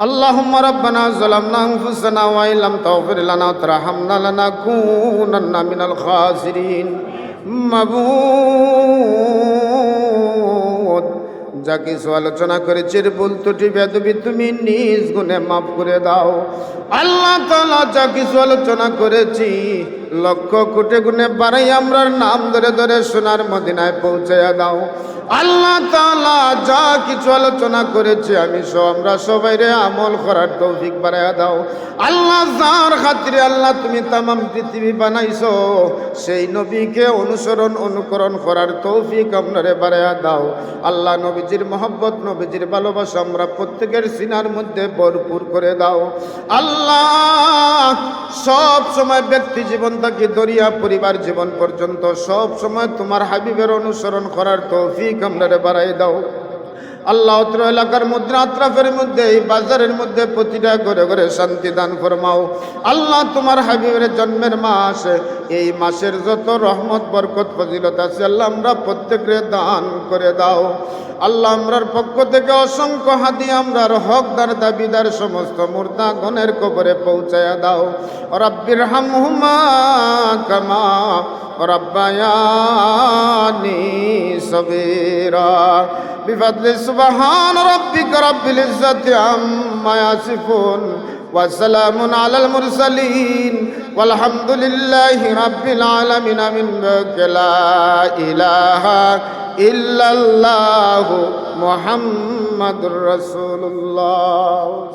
اللهم ربنا ظلمنا انفسنا وان لم تغفر لنا وترحمنا لنكونن من الخاسرين মাবুদ যা কিছু আলোচনা করেছি ভুল ত্রুটি বেদবি তুমি নিজ গুণে মাফ করে দাও আল্লাহ তালা যা কিছু আলোচনা করেছি লক্ষ কোটি গুণে বাড়াই আমরার নাম ধরে ধরে সোনার মদিনায় পৌঁছাইয়া দাও আল্লাহ তালা যা কিছু আলোচনা করেছি আমি সব আমরা সবাই রে আমল করার তৌফিক বাড়াইয়া দাও। আল্লাহ যার খাতিরে আল্লাহ তুমি তামাম পৃথিবী বানাইছো, সেই নবীকে অনুসরণ, অনুকরণ করার তৌফিক আপনারে বাড়াইয়া দাও। আল্লাহ নবীজির মহব্বত, নবীজির ভালোবাসা আমরা প্রত্যেকের সিনার মধ্যে ভরপুর করে দাও। আল্লাহ সব সময় ব্যক্তি জীবন থেকে দরিয়া পরিবার জীবন পর্যন্ত সব সময় তোমার হাবিবের অনুসরণ করার তৌফিক আপনারে বাড়াই দাও। আল্লাহ অত্র এলাকার মধ্যে আত্রাফের মধ্যে, এই বাজারের মধ্যে প্রতিটা ঘরে ঘরে শান্তি দান ফরমাও। আল্লাহ তোমার হাবিবের জন্মের মাস, এই মাসের যত রহমত, বরকত, ফজিলত আছে, আল্লাহ আমরা প্রত্যেকের দান করে দাও। আল্লাহ আমরার পক্ষ থেকে অসংখ্য হাদি আমরার হকদার, দাবিদার, সমস্ত মুর্দা গণের কবরে পৌঁছায়া দাও। রব্বির হামহুমা কামা রব্বায়ানি সবেরা بفضل سبحان ربك رب العزة عما يصفون وسلام على المرسلين والحمد لله رب العالمين من بك لا إله إلا الله محمد رسول الله